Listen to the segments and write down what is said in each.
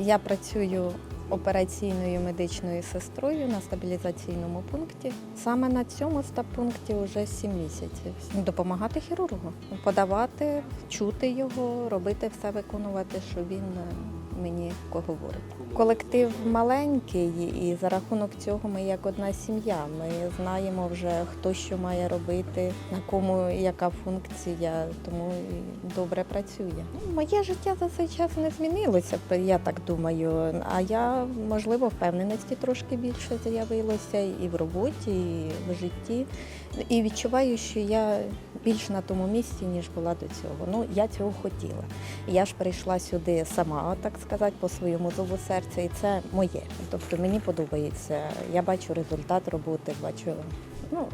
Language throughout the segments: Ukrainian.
Я працюю операційною медичною сестрою на стабілізаційному пункті. Саме на цьому стабпункті вже 7 місяців. Допомагати хірургу, подавати, чути його, робити все, виконувати, що він е, мені говорить. Колектив маленький, і за рахунок цього ми як одна сім'я. Ми знаємо вже хто що має робити, на кому яка функція, тому добре працює. Ну, Моє життя за цей час не змінилося, я так думаю. А я, можливо, впевненості трошки більше з'явилося і в роботі, і в житті. І відчуваю, що я більш на тому місці, ніж була до цього. Ну, я цього хотіла. Я ж прийшла сюди сама, так сказати, по своєму зову серця, і це моє. Тобто мені подобається. Я бачу результат роботи, бачу. Ну,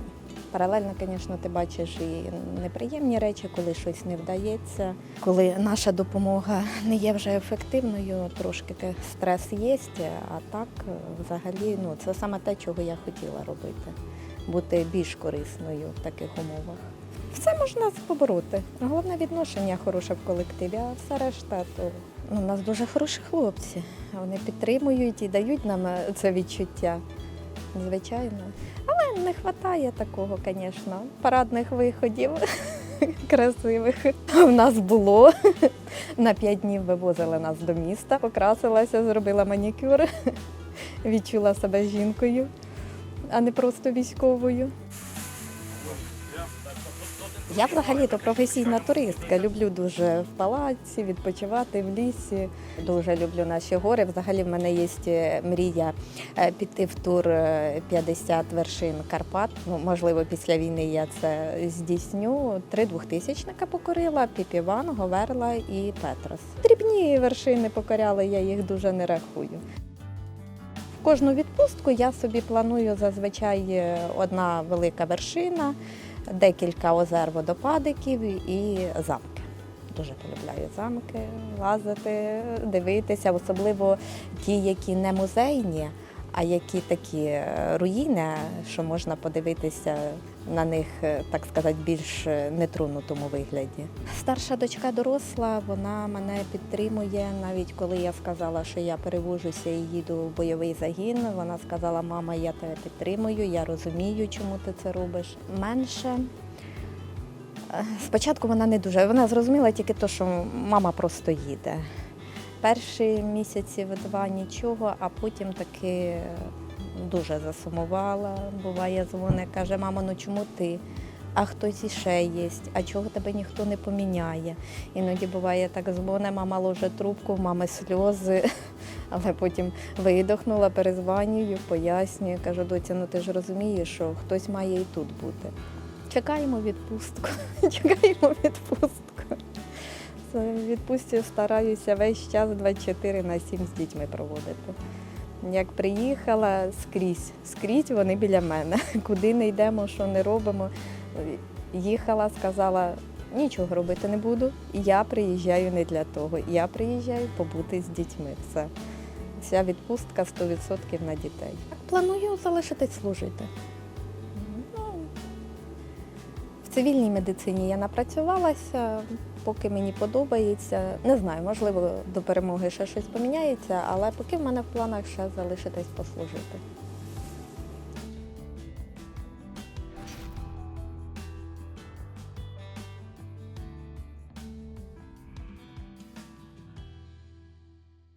паралельно, звісно, ти бачиш і неприємні речі, коли щось не вдається. Коли наша допомога не є вже ефективною, трошки стрес є, а так е, взагалі ну, це саме те, чого я хотіла робити. Бути більш корисною в таких умовах. Все можна побороти. Головне відношення хороше в колективі, а все решта то ну, у нас дуже хороші хлопці. Вони підтримують і дають нам е, це відчуття. Звичайно. Але не вистачає такого, звісно, парадних виходів красивих. В нас було. На п'ять днів вивозили нас до міста, покрасилася, зробила манікюр, відчула себе жінкою, а не просто військовою. Я взагалі-то професійна туристка. Люблю дуже в палаці, відпочивати в лісі. Дуже люблю наші гори. Взагалі в мене є мрія е, піти в тур е, 50 вершин Карпат. Ну, можливо, після війни я це здійсню. Три двохтисячника покорила, Піпіван, Говерла і Петрос. Дрібні вершини покоряла, я їх дуже не рахую. Кожну відпустку я собі планую зазвичай е, одна велика вершина, декілька озер водопадиків і замки. Дуже полюбляю замки, лазити, дивитися, особливо ті, які не музейні, а які такі е, руїни, що можна подивитися на них, е, так сказати, більш е, нетронутому вигляді. Старша дочка доросла, вона мене підтримує. Навіть коли я сказала, що я перевожуся і їду в бойовий загін, вона сказала: мама, я тебе підтримую, я розумію, чому ти це робиш. Менше. Спочатку вона не дуже. Вона зрозуміла тільки те, що мама просто їде. Перші місяці два нічого, а потім таки дуже засумувала. Буває, дзвони, каже, мама, ну чому ти? А хтось іще є, а чого тебе ніхто не поміняє. Іноді буває так дзвоне, мама ложе трубку, в мами сльози, але потім видохнула, перезванюю, пояснюю. Кажу, доця, ну ти ж розумієш, що хтось має і тут бути. Чекаємо відпустку. Чекаємо відпустку. В відпустці стараюся весь час 24 на 7 з дітьми проводити. Як приїхала скрізь, скрізь вони біля мене. Куди не йдемо, що не робимо. Їхала, сказала, нічого робити не буду. Я приїжджаю не для того. Я приїжджаю побути з дітьми. Все. Вся відпустка 100% на дітей. Планую залишитись служити. Ну, в цивільній медицині я напрацювалася, поки мені подобається. Не знаю, можливо, до перемоги ще щось поміняється, але поки в мене в планах ще залишитись послужити.